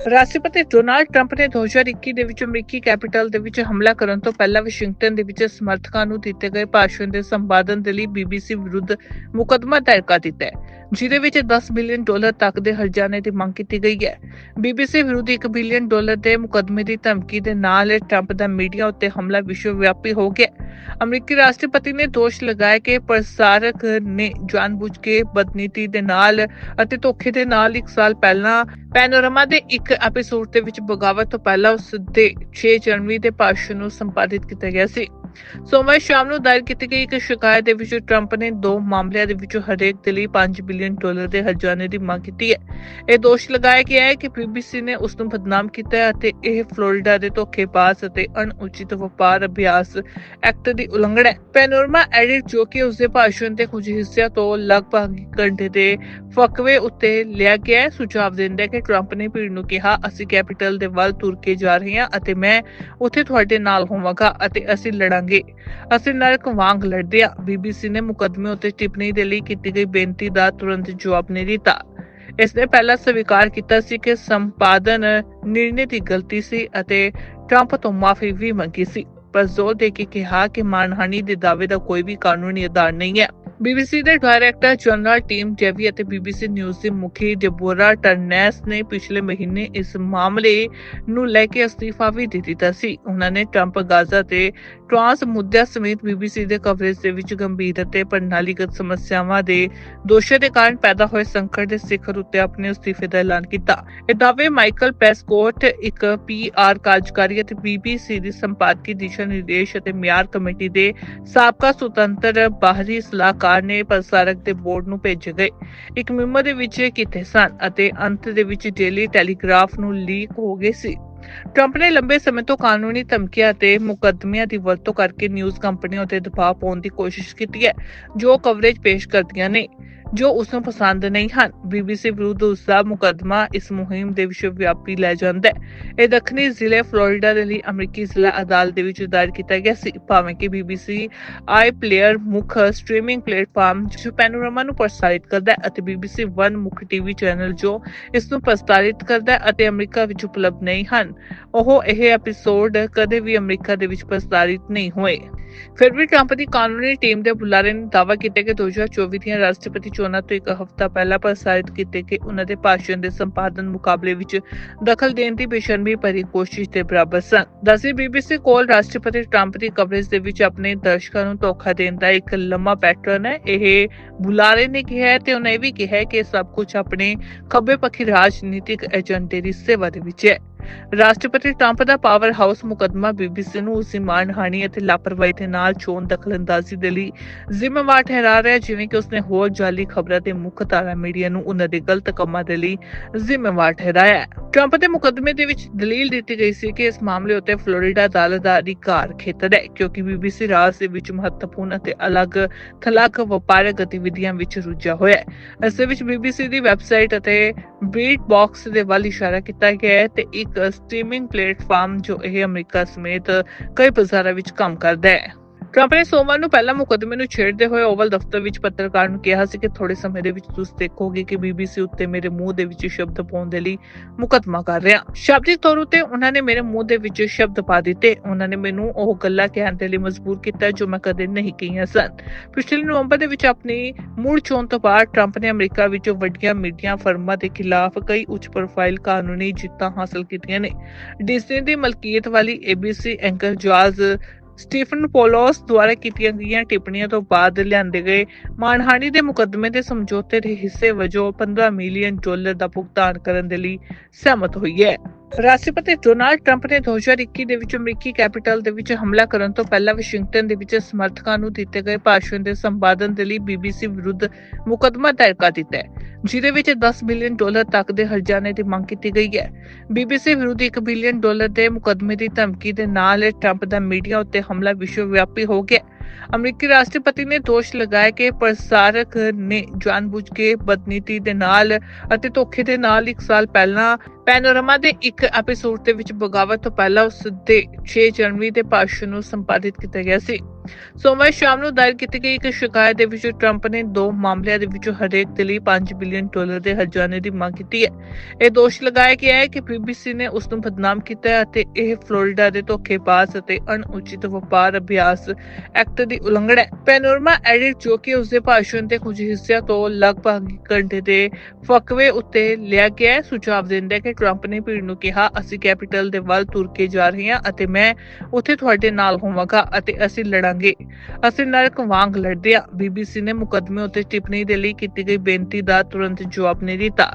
ਰਾਸ਼ਟਰਪਤੀ Donald Trump ਨੇ 2021 ਦੇ ਵਿੱਚ ਅਮਰੀਕੀ ਕੈਪੀਟਲ ਦੇ ਵਿੱਚ ਹਮਲਾ ਕਰਨ ਤੋਂ ਪਹਿਲਾਂ ਵਾਸ਼ਿੰਗਟਨ ਦੇ ਵਿੱਚ ਸਮਰਥਕਾਂ ਨੂੰ ਦਿੱਤੇ ਗਏ ਭਾਸ਼ਣ ਦੇ ਸੰਪਾਦਨ ਦੇ ਲਈ ਬੀਬੀਸੀ ਵਿਰੁੱਧ ਮੁਕੱਦਮਾ ਦਾਇਰ ਕਰ ਦਿੱਤਾ ਹੈ, ਜਿਹਦੇ ਵਿੱਚ 10 ਬਿਲੀਅਨ ਡਾਲਰ ਤੱਕ ਦੇ ਹਰਜਾਨੇ ਦੀ ਮੰਗ ਕੀਤੀ ਗਈ ਹੈ। ਬੀਬੀਸੀ ਵਿਰੁੱਧ 1 ਬਿਲੀਅਨ ਡਾਲਰ ਦੇ ਮੁਕੱਦਮੇ ਦੀ ਧਮਕੀ ਦੇ ਨਾਲ ਟਰੰਪ ਦਾ ਮੀਡੀਆ ਉੱਤੇ ਹਮਲਾ ਵਿਸ਼ਵ ਵਿਆਪੀ ਹੋ ਗਿਆ ਅਮਰੀਕੀ ਰਾਸ਼ਟਰਪਤੀ ਨੇ ਦੋਸ਼ ਲਗਾਇਆ ਕਿ ਪ੍ਰਸਾਰਕ ਨੇ ਜਾਣਬੁੱਝ ਕੇ ਬਦਨੀਤੀ ਦੇ ਨਾਲ ਅਤੇ ਧੋਖੇ ਦੇ ਨਾਲ ਇੱਕ ਸਾਲ ਪਹਿਲਾਂ ਪੈਨੋਰਮਾ ਦੇ ਇੱਕ ਐਪੀਸੋਡ ਦੇ ਵਿੱਚ ਬਗਾਵਤ ਤੋਂ ਪਹਿਲਾਂ ਉਸ ਦੇ 6 ਜਨਵਰੀ ਦੇ ਭਾਸ਼ਣ ਨੂੰ ਸੰਪਾਦਿਤ ਕੀਤਾ ਗਿਆ ਸੀ। ਸੋਮਵਾਰ ਸ਼ਾਮ ਨੂੰ ਦਾਇਰ ਕੀਤੀ ਗਈ ਇੱਕ ਸ਼ਿਕਾਇਤ ਦੇ ਵਿੱਚ ਟਰੰਪ ਨੇ ਦੋ ਮਾਮਲਿਆਂ ਦੇ ਵਿੱਚੋਂ ਹਰੇਕ ਦੇ ਲਈ 5 ਬਿਲੀਅਨ ਡਾਲਰ ਦੇ ਹਰਜਾਨੇ ਦੀ ਮੰਗ ਕੀਤੀ ਹੈ। ਇਹ ਦੋਸ਼ ਲਗਾਇਆ ਗਿਆ ਹੈ ਕਿ ਬੀਬੀਸੀ ਨੇ ਉਸ ਨੂੰ ਬਦਨਾਮ ਕੀਤਾ ਹੈ ਅਤੇ ਇਹ ਫਲੋਰੀਡਾ ਦੇ ਧੋਖੇਬਾਜ਼ ਅਤੇ ਅਣਉਚਿਤ ਵਪਾਰ ਅਭਿਆਸ ਐਕਟ ਦੀ ਉਲੰਘਣਾ ਹੈ। ਪੈਨੋਰਮਾ ਐਡਿਟ ਜੋ ਕਿ ਉਸ ਦੇ ਭਾਸ਼ਣ ਦੇ ਕੁਝ ਹਿੱਸਿਆਂ ਤੋਂ ਲਗਭਗ ਘੰਟੇ ਦੇ ਫਕਵੇ ਉੱਤੇ ਲਿਆ ਗਿਆ ਹੈ, ਸੁਝਾਅ ਦਿੰਦਾ ਹੈ ਕਿ ਟਰੰਪ ਨੇ ਭੀੜ ਨੂੰ ਕਿਹਾ, ਅਸੀਂ ਕੈਪੀਟਲ ਦੇ ਵੱਲ ਤੁਰ ਕੇ ਜਾ ਰਹੇ ਹਾਂ ਅਤੇ ਮੈਂ ਉੱਥੇ ਤੁਹਾਡੇ ਨਾਲ ਹੋਵਾਂਗਾ ਅਤੇ ਅਸੀਂ ਲੜਾਂਗੇ। ਅਸੀਂ ਨਰਕ ਵਾਂਗ ਲੜਦੇ ਹਾਂ। ਬੀਬੀਸੀ ਨੇ ਮੁਕੱਦਮੇ ਉੱਤੇ ਟਿੱਪਣੀ ਦੇ ਲਈ ਕੀਤੀ ਗਈ ਬੇਨਤੀ ਦਾ ਤੁਰੰਤ ਜਵਾਬ ਨਹੀਂ ਦਿੱਤਾ। ਇਸ ਨੇ ਪਹਿਲਾਂ ਸਵੀਕਾਰ ਕੀਤਾ ਸੀ ਕਿ ਸੰਪਾਦਨ ਨਿਰਣੇ ਦੀ ਗਲਤੀ ਸੀ ਅਤੇ ਟਰੰਪ ਤੋਂ ਮਾਫੀ ਵੀ ਮੰਗੀ ਸੀ। ਪਰ ਜ਼ੋਰ ਦੇ ਕੇ ਕਿਹਾ ਕਿ ਮਾਨਹਾਨੀ ਦੇ ਦਾਅਵੇ ਦਾ ਕੋਈ ਵੀ ਕਾਨੂੰਨੀ ਆਧਾਰ ਨਹੀਂ ਹੈ। ਬੀਬੀਸੀ ਦੇ ਡਾਇਰੈਕਟਰ ਜਨਰਲ ਟੀਮ ਜੈਵੀ ਅਤੇ ਬੀਬੀਸੀ ਨਿਊਜ਼ ਦੀ ਮੁਖੀ ਡਿਬੋਰਾ ਟਰਨੈਸ ਨੇ ਪਿਛਲੇ ਮਹੀਨੇ ਇਸ ਮਾਮਲੇ ਨੂੰ ਲੈ ਕੇ ਅਸਤੀਫਾ ਵੀ ਦੇ ਦਿੱਤਾ ਸੀ। ਉਹਨਾਂ ਨੇ ਟਰੰਪ ਗਾਜ਼ਾ ਤੇ ਟਰਾਂਸ ਮੁੱਦਿਆਂ ਸਮੇਤ ਬੀਬੀਸੀ ਦੇ ਕਵਰੇਜ ਦੇ ਵਿੱਚ ਗੰਭੀਰ ਅਤੇ ਪ੍ਰਣਾਲੀਗਤ ਸਮੱਸਿਆਵਾਂ ਦੇ ਦੋਸ਼ਾਂ ਦੇ ਕਾਰਨ ਪੈਦਾ ਹੋਏ ਸੰਕਟ ਦੇ ਸਿਖਰ ਉੱਤੇ ਆਪਣੇ ਅਸਤੀਫੇ ਦਾ ਐਲਾਨ ਕੀਤਾ। ਇਹ ਦਾਅਵੇ ਮਾਈਕਲ ਪੈਸਕੋਟ, ਇੱਕ ਪੀਆਰ ਕਾਰਜਕਾਰੀ ਅਤੇ ਬੀਬੀਸੀ ਦੀ ਸੰਪਾਦਕੀ, ਦਿਸ਼ਾ ਨਿਰਦੇਸ਼ ਅਤੇ ਮਿਆਰ ਕਮੇਟੀ ਦੇ ਸਾਬਕਾ ਸੁਤੰਤਰ ਬਾਹਰੀ ਸਲਾਹਕਾਰ ਨੇ ਪ੍ਰਸਾਰਕ ਦੇ ਬੋਰਡ ਨੂੰ ਭੇਜੇ ਗਏ। ਇੱਕ ਮਿਮੋ ਦੇ ਵਿੱਚ ਇਹ ਸਨ ਅਤੇ ਅੰਤ ਦੇ ਵਿੱਚ ਡੇਲੀ ਟੈਲੀਗ੍ਰਾਫ ਨੂੰ ਲੀਕ ਹੋ ਗਏ ਸੀ। ਟਰੰਪ ਨੇ ਲੰਬੇ ਸਮੇਂ ਤੋਂ ਕਾਨੂੰਨੀ ਧਮਕੀਆਂ ਅਤੇ ਮੁਕੱਦਮਿਆਂ ਦੀ ਵਰਤੋਂ ਕਰਕੇ ਨਿਊਜ਼ ਕੰਪਨੀਆਂ ਉੱਤੇ ਦਬਾਅ ਪਾਉਣ ਦੀ ਕੋਸ਼ਿਸ਼ ਕੀਤੀ ਹੈ, ਜੋ ਕਵਰੇਜ ਪੇਸ਼ ਕਰਦੀਆਂ ਨੇ। ਜੋ ਉਸ ਨੂੰ ਪਸੰਦ ਨਹੀਂ ਹਨ। ਬੀਬੀਸੀ ਵਿਰੁੱਧ ਉਸ ਦਾ ਮੁਕੱਦਮਾ ਇਸ ਮੁਹਿੰਮ ਦੇ ਵਿਸ਼ਵ ਵਿਆਪੀ ਲੈ ਜਾਂਦਾ ਹੈ। ਇਹ ਦੱਖਣੀ ਜ਼ਿਲ੍ਹੇ ਫਲੋਰੀਡਾ ਦੇ ਲਈ ਅਮਰੀਕੀ ਜ਼ਿਲ੍ਹਾ ਅਦਾਲਤ ਦੇ ਵਿੱਚ ਦਾਇਰ ਕੀਤਾ ਗਿਆ ਸੀ। ਭਾਵੇਂ ਕਿ ਬੀਬੀਸੀ ਆਈ ਪਲੇਅਰ ਮੁੱਖ ਸਟ੍ਰੀਮਿੰਗ ਪਲੇਟਫਾਰਮ ਜੋ ਪੈਨੋਰਾਮਾ ਨੂੰ ਪ੍ਰਸਾਰਿਤ ਕਰਦਾ ਹੈ ਅਤੇ ਬੀਬੀਸੀ 1 ਮੁੱਖ ਟੀਵੀ ਚੈਨਲ ਜੋ ਇਸ ਨੂੰ ਪ੍ਰਸਾਰਿਤ ਕਰਦਾ ਹੈ ਅਤੇ ਅਮਰੀਕਾ ਵਿੱਚ ਉਪਲਬਧ ਨਹੀਂ ਹਨ। ਉਹ ਇਹ ਐਪੀਸੋਡ ਕਦੇ ਵੀ ਅਮਰੀਕਾ ਦੇ ਵਿੱਚ ਪ੍ਰਸਾਰਿਤ ਨਹੀਂ ਹੋਏ। ਫਿਰ ਵੀ ਟਰੰਪ ਦੀ ਕਾਨੂੰਨੀ ਟੀਮ ਦੇ ਬੁਲਾਰੇ ਨੇ ਦਾਅਵਾ ਕੀਤਾ ਕਿ 2024 ਦੀਆਂ ਰਾਸ਼ਟਰਪਤੀ ਚੋਣਾਂ ਤੋਂ ਇੱਕ ਹਫ਼ਤਾ ਪਹਿਲਾਂ ਪ੍ਰਸਾਰਿਤ ਕੀਤੇ ਗਏ ਉਹਨਾਂ ਦੇ ਭਾਸ਼ਣ ਦੇ ਸੰਪਾਦਨ ਮੁਕਾਬਲੇ ਵਿੱਚ ਦਖਲ ਦੇਣ ਦੀ ਬੇਸ਼ਰਮੀ ਭਰੀ ਕੋਸ਼ਿਸ਼ ਦੇ ਬਰਾਬਰ ਸਨ। ਦਸੀ ਬੀਬੀਸੀ ਕੋਲ ਰਾਸ਼ਟਰਪਤੀ ਟਰੰਪ ਦੀ ਕਵਰੇਜ ਦੇ ਵਿੱਚ ਆਪਣੇ ਦਰਸ਼ਕਾਂ ਨੂੰ ਧੋਖਾ ਦੇਣ ਦਾ ਇੱਕ ਲੰਮਾ ਪੈਟਰਨ ਹੈ। ਇਹ ਬੁਲਾਰੇ ਨੇ ਕਿਹਾ ਤੇ ਉਹਨੇ ਇਹ ਵੀ ਕਿਹਾ ਕਿ ਸਭ ਕੁਝ ਆਪਣੇ ਖੱਬੇ ਪੱਖੀ ਰਾਜਨੀਤਿਕ ਏਜੰਡੇ ਦੀ ਸੇਵਾ ਦੇ ਵਿੱਚ ਹੈ। ਰਾਸ਼ਟਰਪਤੀ ਟਰੰਪ ਦਾ ਪਾਵਰ ਹਾਊਸ ਮੁਕੱਦਮਾ ਬੀਬੀਸੀ ਨੂੰ ਉਸੇ ਮਾਨਹਾਨੀ ਅਤੇ ਲਾਪਰਵਾਹੀ ਦੇ ਨਾਲ ਚੋਣ ਦਖਲਅੰਦਾਜ਼ੀ ਦੇ ਲਈ ਜ਼ਿੰਮੇਵਾਰ ਠਹਿਰਾ ਰਿਹਾ ਜਿਵੇਂ ਕਿ ਉਸਨੇ ਹੋਰ ਜਾਲੀ ਖਬਰਾਂ ਤੇ ਮੁੱਖ ਧਾਰਾ ਮੀਡੀਆ ਨੂੰ ਉਹਨਾਂ ਦੇ ਗਲਤ ਕੰਮਾਂ ਦੇ ਲਈ ਜ਼ਿੰਮੇਵਾਰ ਠਹਿਰਾਇਆ ਹੈ। ਟਰੰਪ ਦੇ ਮੁਕੱਦਮੇ ਦੇ ਵਿੱਚ ਦਲੀਲ ਦਿੱਤੀ ਗਈ ਸੀ ਕਿ ਇਸ ਮਾਮਲੇ ਉੱਤੇ ਫਲੋਰੀਡਾ ਅਦਾਲਤ ਦਾ ਅਧਿਕਾਰ ਖੇਤਰ ਹੈ, ਕਿਉਂਕਿ ਬੀਬੀਸੀ ਰਾਜ ਦੇ ਵਿੱਚ ਮਹੱਤਵਪੂਰਨ ਅਤੇ ਅਲੱਗ ਥਲੱਗ ਵਪਾਰਕ ਗਤੀਵਿਧੀਆਂ ਵਿੱਚ ਰੁੱਝਾ ਹੋਇਆ ਹੈ। ਇਸ ਦੇ ਵਿੱਚ ਬੀਬੀਸੀ ਦੀ ਵੈਬਸਾਈਟ ਅਤੇ ਬੀਟ ਬਾਕਸ ਦੇ ਵੱਲ ਇਸ਼ਾਰਾ ਕੀਤਾ ਗਿਆ ਹੈ ਤੇ ਇੱਕ ਸਟ੍ਰੀਮਿੰਗ ਪਲੇਟਫਾਰਮ ਜੋ ਇਹ ਅਮਰੀਕਾ ਸਮੇਤ ਕਈ ਬਾਜ਼ਾਰਾਂ ਵਿੱਚ ਕੰਮ ਕਰਦਾ ਹੈ। ਟਰੰਪ ਨੇ ਸੋਮਵਾਰ ਨੂੰ ਪਹਿਲਾ ਮੁਕੱਦਮੇ ਨੂੰ ਛੇੜਦੇ ਹੋਏ ਓਵਲ ਦਫ਼ਤਰ ਵਿੱਚ ਪੱਤਰਕਾਰ ਨੂੰ ਕਿਹਾ ਸੀ ਕਿ ਥੋੜੇ ਸਮੇਂ ਦੇ ਵਿੱਚ ਤੁਸੀਂ ਦੇਖੋਗੇ ਕਿ ਬੀਬੀਸੀ ਉੱਤੇ ਮੇਰੇ ਮੂੰਹ ਦੇ ਵਿੱਚ ਸ਼ਬਦ ਪਾਉਣ ਦੇ ਲਈ ਮੁਕੱਦਮਾ ਕਰ ਰਿਹਾ। ਸ਼ਬਦੀ ਤੌਰ ਉਤੇ ਉਹਨਾਂ ਨੇ ਮੇਰੇ ਮੂੰਹ ਦੇ ਵਿੱਚ ਸ਼ਬਦ ਪਾ ਦਿੱਤੇ। ਉਹਨਾਂ ਨੇ ਮੈਨੂੰ ਉਹ ਗੱਲਾਂ ਕਹਿਣ ਦੇ ਲਈ ਮਜਬੂਰ ਕੀਤਾ ਜੋ ਮੈਂ ਕਦੇ ਨਹੀਂ ਕਹੀਆਂ ਸਨ। ਪਿਛਲੇ ਨਵੰਬਰ ਦੇ ਵਿੱਚ ਆਪਣੀ ਮੁੜ ਚੋਣ ਤੋਂ ਬਾਅਦ ਟਰੰਪ ਨੇ ਅਮਰੀਕਾ ਵਿੱਚ ਵੱਡੀਆਂ ਮੀਡੀਆ ਫਰਮਾਂ ਦੇ ਖਿਲਾਫ ਕਈ ਉੱਚ ਪ੍ਰੋਫਾਈਲ ਕਾਨੂੰਨੀ ਜਿੱਤਾਂ ਹਾਸਲ ਕੀਤੀਆਂ ਨੇ। ਡਿਜ਼ਨੀ ਦੀ ਮਲਕੀਅਤ ਵਾਲੀ ABC ਐਂਕਰ ਜਾਜ਼ ਸਟੀਫਨ ਪੋਲੋਸ ਦੁਆਰਾ ਕੀਤੀਆਂ ਗਈਆਂ ਟਿੱਪਣੀਆਂ ਤੋਂ ਬਾਅਦ ਲਿਆਂਦੇ ਗਏ ਮਾਨਹਾਨੀ ਦੇ ਮੁਕੱਦਮੇ ਦੇ ਸਮਝੌਤੇ ਦੇ ਹਿੱਸੇ ਵਜੋਂ 15 ਮਿਲੀਅਨ ਡਾਲਰ ਦਾ ਭੁਗਤਾਨ ਕਰਨ ਦੇ ਲਈ ਸਹਿਮਤ ਹੋਈ ਹੈ। ਰਾਸ਼ਟਰਪਤੀ ਡੋਨਾਲਡ ਟਰੰਪ ਨੇ 2021 ਦੇ ਵਿੱਚ ਅਮਰੀਕੀ ਕੈਪੀਟਲ ਦੇ ਵਿੱਚ ਹਮਲਾ ਕਰਨ ਤੋਂ ਪਹਿਲਾਂ ਵਾਸ਼ਿੰਗਟਨ ਦੇ ਵਿੱਚ ਸਮਰਥਕਾਂ ਨੂੰ ਦਿੱਤੇ ਗਏ ਭਾਸ਼ਣ ਦੇ ਸੰਪਾਦਨ ਦੇ ਲਈ ਬੀਬੀਸੀ ਵਿਰੁੱਧ ਮੁਕੱਦਮਾ ਦਾਇਰ ਕਰ ਦਿੱਤਾ ਹੈ, ਜਿਹਦੇ ਵਿੱਚ 10 ਬਿਲੀਅਨ ਡਾਲਰ ਤੱਕ ਦੇ ਹਰਜਾਨੇ ਦੀ ਮੰਗ ਕੀਤੀ ਗਈ ਹੈ। ਬੀਬੀਸੀ ਵਿਰੁੱਧ 1 ਬਿਲੀਅਨ ਡਾਲਰ ਦੇ ਮੁਕੱਦਮੇ ਦੀ ਧਮਕੀ ਦੇ ਨਾਲ ਟਰੰਪ ਦਾ ਮੀਡੀਆ ਉੱਤੇ ਹਮਲਾ ਵਿਸ਼ਵ ਵਿਆਪੀ ਹੋ ਗਿਆ ਅਮਰੀਕੀ ਰਾਸ਼ਟਰਪਤੀ ਨੇ ਦੋਸ਼ ਲਗਾਇਆ ਕਿ ਪ੍ਰਸਾਰਕ ਨੇ ਜਾਣਬੁੱਝ ਕੇ ਬਦਨੀਤੀ ਦੇ ਨਾਲ ਅਤੇ ਧੋਖੇ ਦੇ ਨਾਲ ਇੱਕ ਸਾਲ ਪਹਿਲਾਂ ਪੈਨੋਰਮਾ ਦੇ ਇੱਕ ਐਪੀਸੋਡ ਦੇ ਵਿੱਚ ਬਗਾਵਤ ਤੋਂ ਪਹਿਲਾਂ ਉਸ ਦੇ 6 ਜਨਵਰੀ ਦੇ ਭਾਸ਼ਣ ਨੂੰ ਸੰਪਾਦਿਤ ਕੀਤਾ ਗਿਆ ਸੀ। ਸੋਮਵਾਰ ਸ਼ਾਮ ਨੂੰ ਦਾਇਰ ਕੀਤੀ ਗਈ ਇੱਕ ਸ਼ਿਕਾਇਤ ਦੇ ਵਿੱਚ ਟਰੰਪ ਨੇ ਦੋ ਮਾਮਲਿਆਂ ਦੇ ਵਿੱਚੋਂ ਹਰੇਕ ਦੇ ਲਈ 5 ਬਿਲੀਅਨ ਡਾਲਰ ਦੇ ਹਰਜਾਨੇ ਦੀ ਮੰਗ ਕੀਤੀ ਹੈ। ਇਹ ਦੋਸ਼ ਲਗਾਇਆ ਗਿਆ ਹੈ ਕਿ BBC ਨੇ ਉਸ ਨੂੰ ਬਦਨਾਮ ਕੀਤਾ ਹੈ ਅਤੇ ਇਹ ਫਲੋਰੀਡਾ ਦੇ ਧੋਖੇਬਾਜ਼ ਅਤੇ ਅਣਉਚਿਤ ਵਪਾਰ ਅਭਿਆਸ ਐਕਟ ਦੀ ਉਲੰਘਣਾ ਹੈ। ਪੈਨੋਰਮਾ ਐਡਿਟ ਜੋ ਕਿ ਉਸ ਦੇ ਭਾਸ਼ਣ ਦੇ ਕੁਝ ਹਿੱਸਿਆਂ ਤੋਂ ਲਗਭਗ ਘੰਟੇ ਦੇ ਫਕਵੇ ਉੱਤੇ ਲਿਆ ਗਿਆ ਸੁਝਾਵ ਦਿੰਦਾ ਹੈ ਕਿ ਟਰੰਪ ਨੇ ਭੀੜ ਨੂੰ ਕਿਹਾ, ਅਸੀਂ ਕੈਪੀਟਲ ਦੇ ਵੱਲ ਤੁਰ ਕੇ ਜਾ ਰਹੇ ਹਾਂ ਅਤੇ ਮੈਂ ਉੱਥੇ ਤੁਹਾਡੇ ਨਾਲ ਹੋਵਾਂਗਾ ਅਤੇ ਅਸੀਂ ਲੜਾਂ ਲੜਾਂਗੇ ਅਸੀਂ ਨਰਕ ਵਾਂਗ ਲੜਦੇ ਹਾਂ। ਬੀਬੀਸੀ ਨੇ ਮੁਕੱਦਮੇ ਉੱਤੇ ਟਿੱਪਣੀ ਦੇ ਲਈ ਕੀਤੀ ਗਈ ਬੇਨਤੀ ਦਾ ਤੁਰੰਤ ਜਵਾਬ ਨਹੀਂ ਦਿੱਤਾ।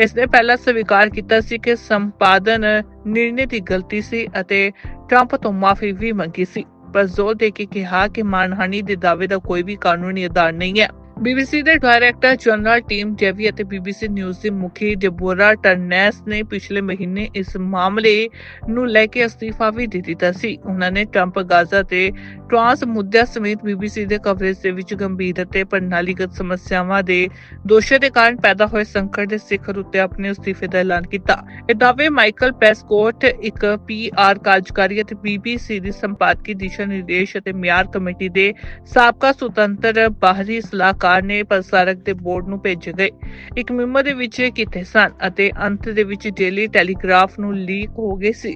ਇਸ ਨੇ ਪਹਿਲਾਂ ਸਵੀਕਾਰ ਕੀਤਾ ਸੀ ਕਿ ਸੰਪਾਦਨ ਨਿਰਣੇ ਦੀ ਗਲਤੀ ਸੀ ਅਤੇ ਟਰੰਪ ਤੋਂ ਮਾਫੀ ਵੀ ਮੰਗੀ ਸੀ। ਪਰ ਜ਼ੋਰ ਦੇ ਕੇ ਕਿਹਾ ਕਿ ਮਾਨਹਾਨੀ ਦੇ ਦਾਅਵੇ ਦਾ ਕੋਈ ਵੀ ਕਾਨੂੰਨੀ ਆਧਾਰ ਨਹੀਂ ਹੈ। ਬੀਬੀਸੀ ਦੇ ਡਾਇਰੈਕਟਰ ਜਨਰਲ ਟੀਮ ਜੈਵੀ ਅਤੇ ਬੀਬੀਸੀ ਨਿਊਜ਼ ਦੀ ਮੁਖੀ ਡਿਬੋਰਾ ਟਰਨੈਸ ਨੇ ਪਿਛਲੇ ਮਹੀਨੇ ਇਸ ਮਾਮਲੇ ਨੂੰ ਲੈ ਕੇ ਅਸਤੀਫਾ ਵੀ ਦੇ ਦਿੱਤਾ ਸੀ। ਉਹਨਾਂ ਨੇ ਟਰੰਪ ਗਾਜ਼ਾ ਤੇ ਟਰਾਂਸ ਮੁੱਦਿਆਂ ਸਮੇਤ ਬੀਬੀਸੀ ਦੇ ਕਵਰੇਜ ਦੇ ਵਿੱਚ ਗੰਭੀਰ ਅਤੇ ਪ੍ਰਣਾਲੀਗਤ ਸਮੱਸਿਆਵਾਂ ਦੇ ਦੋਸ਼ਾਂ ਦੇ ਕਾਰਨ ਪੈਦਾ ਹੋਏ ਸੰਕਟ ਦੇ ਸਿਖਰ ਉੱਤੇ ਆਪਣੇ ਅਸਤੀਫੇ ਦਾ ਐਲਾਨ ਕੀਤਾ। ਇਹ ਦਾਅਵੇ ਮਾਈਕਲ ਪੈਸਕੋਟ, ਇੱਕ ਪੀਆਰ ਕਾਰਜਕਾਰੀ ਅਤੇ ਬੀਬੀਸੀ ਦੀ ਸੰਪਾਦਕੀ, ਦਿਸ਼ਾ ਨਿਰਦੇਸ਼ ਅਤੇ ਮਿਆਰ ਕਮੇਟੀ ਦੇ ਸਾਬਕਾ ਸੁਤੰਤਰ ਬਾਹਰੀ ਸਲਾਹ ਸਲਾਹਕਾਰ ਨੇ ਪ੍ਰਸਾਰਕ ਦੇ ਬੋਰਡ ਨੂੰ ਭੇਜੇ ਗਏ। ਇੱਕ ਮਿਮੋ ਦੇ ਵਿੱਚ ਕੀਤੇ ਸਨ ਅਤੇ ਅੰਤ ਦੇ ਵਿੱਚ ਡੇਲੀ ਟੈਲੀਗ੍ਰਾਫ ਨੂੰ ਲੀਕ ਹੋ ਗਏ ਸੀ।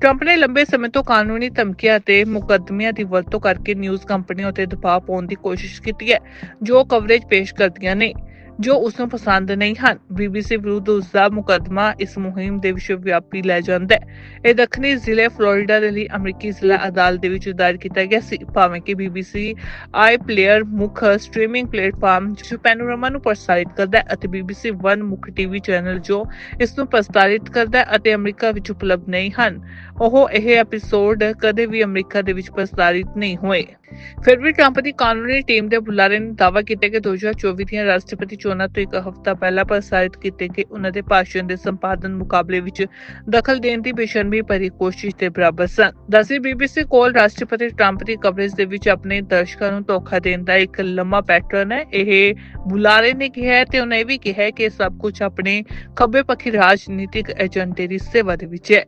ਟਰੰਪ ਨੇ ਲੰਬੇ ਸਮੇਂ ਤੋਂ ਕਾਨੂੰਨੀ ਧਮਕੀਆਂ ਅਤੇ ਮੁਕੱਦਮਿਆਂ ਦੀ ਵਰਤੋਂ ਕਰਕੇ ਨਿਊਜ਼ ਕੰਪਨੀਆਂ ਉੱਤੇ ਦਬਾਅ ਪਾਉਣ ਦੀ ਕੋਸ਼ਿਸ਼ ਕੀਤੀ ਹੈ, ਜੋ ਕਵਰੇਜ ਪੇਸ਼ ਕਰਦੀਆਂ ਨੇ। ਜੋ ਉਸ ਨੂੰ ਪਸੰਦ ਨਹੀਂ ਹਨ। ਬੀਬੀਸੀ ਵਿਰੁੱਧ ਉਸ ਦਾ ਮੁਕੱਦਮਾ ਇਸ ਮੁਹਿੰਮ ਦੇ ਵਿਸ਼ਵ ਵਿਆਪੀ ਲੈ ਜਾਂਦਾ ਹੈ। ਇਹ ਦੱਖਣੀ ਜ਼ਿਲ੍ਹੇ ਫਲੋਰੀਡਾ ਦੇ ਲਈ ਅਮਰੀਕੀ ਜ਼ਿਲ੍ਹਾ ਅਦਾਲਤ ਦੇ ਵਿੱਚ ਦਾਇਰ ਕੀਤਾ ਗਿਆ ਸੀ। ਭਾਵੇਂ ਕਿ ਬੀਬੀਸੀ ਆਈ ਪਲੇਅਰ ਮੁੱਖ ਸਟ੍ਰੀਮਿੰਗ ਪਲੇਟਫਾਰਮ ਜੋ ਪੈਨੋਰਾਮਾ ਨੂੰ ਪ੍ਰਸਾਰਿਤ ਕਰਦਾ ਹੈ ਅਤੇ ਬੀਬੀਸੀ 1 ਮੁੱਖ ਟੀਵੀ ਚੈਨਲ ਜੋ ਇਸ ਨੂੰ ਪ੍ਰਸਾਰਿਤ ਕਰਦਾ ਹੈ ਅਤੇ ਅਮਰੀਕਾ ਵਿੱਚ ਉਪਲਬਧ ਨਹੀਂ ਹਨ। ਉਹ ਇਹ ਐਪੀਸੋਡ ਕਦੇ ਵੀ ਅਮਰੀਕਾ ਦੇ ਵਿੱਚ ਪ੍ਰਸਾਰਿਤ ਨਹੀਂ ਹੋਏ। ਫਿਰ ਵੀ ਟਰੰਪ ਦੀ ਕਾਨੂੰਨੀ ਟੀਮ ਦੇ ਬੁਲਾਰੇ ਨੇ ਦਾਅਵਾ ਕੀਤਾ ਕਿ 2024 ਦੀਆਂ ਰਾਸ਼ਟਰਪਤੀ ਚੋਣਾਂ ਤੋਂ ਇੱਕ ਹਫ਼ਤਾ ਪਹਿਲਾਂ ਪ੍ਰਸਾਰਿਤ ਕੀਤੇ ਗਏ ਉਹਨਾਂ ਦੇ ਭਾਸ਼ਣ ਦੇ ਸੰਪਾਦਨ ਮੁਕਾਬਲੇ ਵਿੱਚ ਦਖਲ ਦੇਣ ਦੀ ਬੇਸ਼ਰਮੀ ਭਰੀ ਕੋਸ਼ਿਸ਼ ਦੇ ਬਰਾਬਰ ਸਨ। ਦਸੀ ਬੀਬੀਸੀ ਕੋਲ ਰਾਸ਼ਟਰਪਤੀ ਟਰੰਪ ਦੀ ਕਵਰੇਜ ਦੇ ਵਿੱਚ ਆਪਣੇ ਦਰਸ਼ਕਾਂ ਨੂੰ ਧੋਖਾ ਦੇਣ ਦਾ ਇੱਕ ਲੰਮਾ ਪੈਟਰਨ ਹੈ। ਇਹ ਬੁਲਾਰੇ ਨੇ ਕਿਹਾ ਤੇ ਉਹਨੇ ਇਹ ਵੀ ਕਿਹਾ ਕਿ ਸਭ ਕੁਝ ਆਪਣੇ ਖੱਬੇ ਪੱਖੀ ਰਾਜਨੀਤਿਕ ਏਜੰਡੇ ਦੀ ਸੇਵਾ ਦੇ ਵਿੱਚ ਹੈ।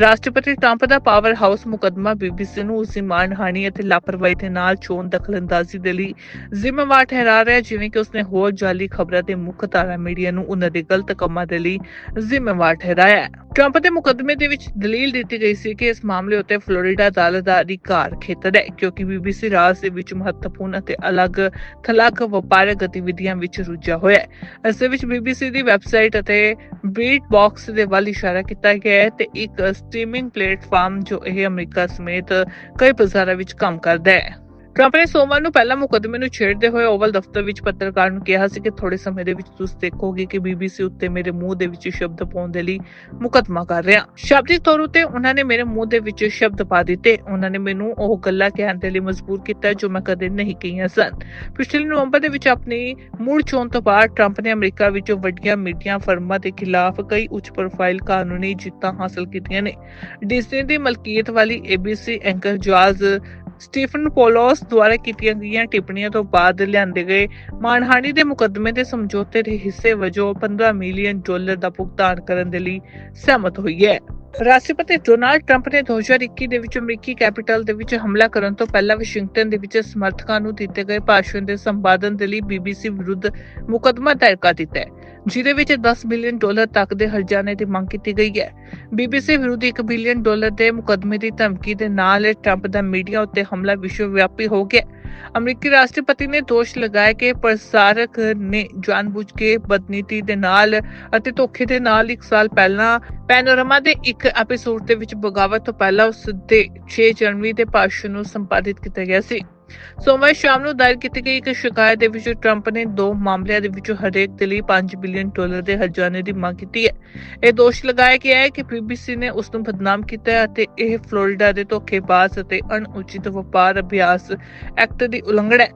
ਰਾਸ਼ਟਰਪਤੀ ਟਰੰਪ ਦਾ ਪਾਵਰ ਹਾਊਸ ਮੁਕੱਦਮਾ ਬੀਬੀਸੀ ਨੂੰ ਉਸੇ ਮਾਨਹਾਨੀ ਅਤੇ ਲਾਪਰਵਾਹੀ ਦੇ ਨਾਲ ਚੋਣ ਦਖਲਅੰਦਾਜ਼ੀ ਦੇ ਲਈ ਜ਼ਿੰਮੇਵਾਰ ਠਹਿਰਾ ਰਿਹਾ ਜਿਵੇਂ ਕਿ ਉਸਨੇ ਹੋਰ ਜਾਲੀ ਖਬਰਾਂ ਦੇ ਮੁੱਖ ਧਾਰਾ ਮੀਡੀਆ ਨੂੰ ਉਹਨਾਂ ਦੇ ਗਲਤ ਕੰਮਾਂ ਦੇ ਲਈ ਜ਼ਿੰਮੇਵਾਰ ਠਹਿਰਾਇਆ ਟਰੰਪ ਦੇ ਮੁਕੱਦਮੇ ਦੇ ਵਿੱਚ ਦਲੀਲ ਦਿੱਤੀ ਗਈ ਸੀ ਕਿ ਇਸ ਮਾਮਲੇ ਉੱਤੇ ਫਲੋਰੀਡਾ ਅਦਾਲਤ ਦਾ ਅਧਿਕਾਰ ਖੇਤਰ ਹੈ, ਕਿਉਂਕਿ ਬੀਬੀਸੀ ਰਾਜ ਦੇ ਵਿੱਚ ਮਹੱਤਵਪੂਰਨ ਅਤੇ ਅਲੱਗ ਥਲੱਗ ਵਪਾਰਕ ਗਤੀਵਿਧੀਆਂ ਵਿੱਚ ਰੁੱਝਾ ਹੋਇਆ ਹੈ। ਇਸ ਦੇ ਵਿੱਚ ਬੀਬੀਸੀ ਦੀ ਵੈਬਸਾਈਟ ਅਤੇ ਬੀਟ ਬਾਕਸ ਦੇ ਵੱਲ ਇਸ਼ਾਰਾ ਕੀਤਾ ਗਿਆ ਹੈ ਤੇ ਇੱਕ ਸਟ੍ਰੀਮਿੰਗ ਪਲੇਟਫਾਰਮ ਜੋ ਇਹ ਅਮਰੀਕਾ ਸਮੇਤ ਕਈ ਬਾਜ਼ਾਰਾਂ ਵਿੱਚ ਕੰਮ ਕਰਦਾ ਹੈ। ਟਰੰਪ ਨੇ ਸੋਮਵਾਰ ਨੂੰ ਪਹਿਲਾ ਮੁਕੱਦਮੇ ਨੂੰ ਛੇੜਦੇ ਹੋਏ ਓਵਲ ਦਫ਼ਤਰ ਵਿੱਚ ਪੱਤਰਕਾਰ ਨੂੰ ਕਿਹਾ ਸੀ ਕਿ ਥੋੜੇ ਸਮੇਂ ਦੇ ਵਿੱਚ ਤੁਸੀਂ ਦੇਖੋਗੇ ਕਿ ਬੀਬੀਸੀ ਉੱਤੇ ਮੇਰੇ ਮੂੰਹ ਦੇ ਵਿੱਚ ਸ਼ਬਦ ਪਾਉਣ ਦੇ ਲਈ ਮੁਕੱਦਮਾ ਕਰ ਰਿਹਾ। ਸ਼ਬਦੀ ਤੌਰ ਉਤੇ ਉਹਨਾਂ ਨੇ ਮੇਰੇ ਮੂੰਹ ਦੇ ਵਿੱਚ ਸ਼ਬਦ ਪਾ ਦਿੱਤੇ। ਉਹਨਾਂ ਨੇ ਮੈਨੂੰ ਉਹ ਗੱਲਾਂ ਕਹਿਣ ਦੇ ਲਈ ਮਜਬੂਰ ਕੀਤਾ ਜੋ ਮੈਂ ਕਦੇ ਨਹੀਂ ਕਹੀਆਂ ਸਨ। ਪਿਛਲੇ ਨਵੰਬਰ ਦੇ ਵਿੱਚ ਆਪਣੀ ਮੁੜ ਚੋਣ ਤੋਂ ਬਾਅਦ ਟਰੰਪ ਨੇ ਅਮਰੀਕਾ ਵਿੱਚ ਵੱਡੀਆਂ ਮੀਡੀਆ ਫਰਮਾਂ ਦੇ ਖਿਲਾਫ ਕਈ ਉੱਚ ਪ੍ਰੋਫਾਈਲ ਕਾਨੂੰਨੀ ਜਿੱਤਾਂ ਹਾਸਲ ਕੀਤੀਆਂ ਨੇ। ਡਿਜ਼ਨੀ ਦੀ ਮਲਕੀਅਤ ਵਾਲੀ ABC anchor George Stephanopoulos ਦੁਆਰਾ ਕੀਤੀਆਂ ਗਈਆਂ ਟਿੱਪਣੀਆਂ ਤੋਂ ਬਾਅਦ ਲਿਆਂਦੇ ਗਏ ਮਾਨਹਾਨੀ ਦੇ ਮੁਕੱਦਮੇ ਦੇ ਸਮਝੌਤੇ ਦੇ ਹਿੱਸੇ ਵਜੋਂ 15 ਮਿਲੀਅਨ ਡਾਲਰ ਦਾ ਭੁਗਤਾਨ ਕਰਨ ਦੇ ਲਈ ਸਹਿਮਤ ਹੋਈ ਹੈ। ਰਾਸ਼ਟਰਪਤੀ ਡੋਨਾਲਡ ਟਰੰਪ ਨੇ 2021 ਦੇ ਵਿੱਚ ਅਮਰੀਕੀ ਕੈਪੀਟਲ ਦੇ ਵਿੱਚ ਹਮਲਾ ਕਰਨ ਤੋਂ ਪਹਿਲਾਂ ਵਾਸ਼ਿੰਗਟਨ ਦੇ ਵਿੱਚ ਸਮਰਥਕਾਂ ਨੂੰ ਦਿੱਤੇ ਗਏ ਭਾਸ਼ਣ ਦੇ ਸੰਪਾਦਨ ਦੇ ਲਈ BBC ਵਿਰੁੱਧ ਮੁਕੱਦਮਾ ਦਾਇਰ ਕਰ ਦਿੱਤਾ ਹੈ, ਜਿਹਦੇ ਵਿੱਚ 10 ਬਿਲੀਅਨ ਡਾਲਰ ਤੱਕ ਦੇ ਹਰਜਾਨੇ ਦੀ ਮੰਗ ਕੀਤੀ ਗਈ ਹੈ। BBC ਵਿਰੁੱਧ 1 ਬਿਲੀਅਨ ਡਾਲਰ ਦੇ ਮੁਕੱਦਮੇ ਦੀ ਧਮਕੀ ਦੇ ਨਾਲ ਟਰੰਪ ਦਾ ਮੀਡੀਆ ਉੱਤੇ ਹਮਲਾ ਵਿਸ਼ਵ ਵਿਆਪੀ ਹੋ ਗਿਆ ਅਮਰੀਕੀ ਰਾਸ਼ਟਰਪਤੀ ਨੇ ਦੋਸ਼ ਲਗਾਇਆ ਕਿ ਪ੍ਰਸਾਰਕ ਨੇ ਜਾਣਬੁੱਝ ਕੇ ਬਦਨੀਤੀ ਦੇ ਨਾਲ ਅਤੇ ਧੋਖੇ ਦੇ ਨਾਲ ਇੱਕ ਸਾਲ ਪਹਿਲਾਂ ਪੈਨੋਰਮਾ ਦੇ ਇੱਕ ਐਪੀਸੋਡ ਦੇ ਵਿੱਚ ਬਗਾਵਤ ਤੋਂ ਪਹਿਲਾਂ ਉਸ ਦੇ 6 ਜਨਵਰੀ ਦੇ ਭਾਸ਼ਣ ਨੂੰ ਸੰਪਾਦਿਤ ਕੀਤਾ ਗਿਆ ਸੀ। ਸੋਮਵਾਰ ਸ਼ਾਮ ਨੂੰ ਦਾਇਰ ਕੀਤੀ ਗਈ ਇੱਕ ਸ਼ਿਕਾਇਤ ਦੇ ਵਿੱਚ ਟਰੰਪ ਨੇ ਦੋ ਮਾਮਲਿਆਂ ਦੇ ਵਿੱਚੋਂ ਹਰੇਕ ਦੇ ਲਈ 5 ਬਿਲੀਅਨ ਡਾਲਰ ਦੇ ਹਰਜਾਨੇ ਦੀ ਮੰਗ ਕੀਤੀ ਹੈ। ਇਹ ਦੋਸ਼ ਲਗਾਇਆ ਗਿਆ ਹੈ ਕਿ ਬੀਬੀਸੀ ਨੇ ਉਸ ਨੂੰ ਬਦਨਾਮ ਕੀਤਾ ਹੈ ਅਤੇ ਇਹ ਫਲੋਰੀਡਾ ਦੇ ਧੋਖੇਬਾਜ਼ ਅਤੇ ਅਣਉਚਿਤ ਵਪਾਰ ਅਭਿਆਸ ਐਕਟ ਦੀ ਉਲੰਘਣਾ ਹੈ।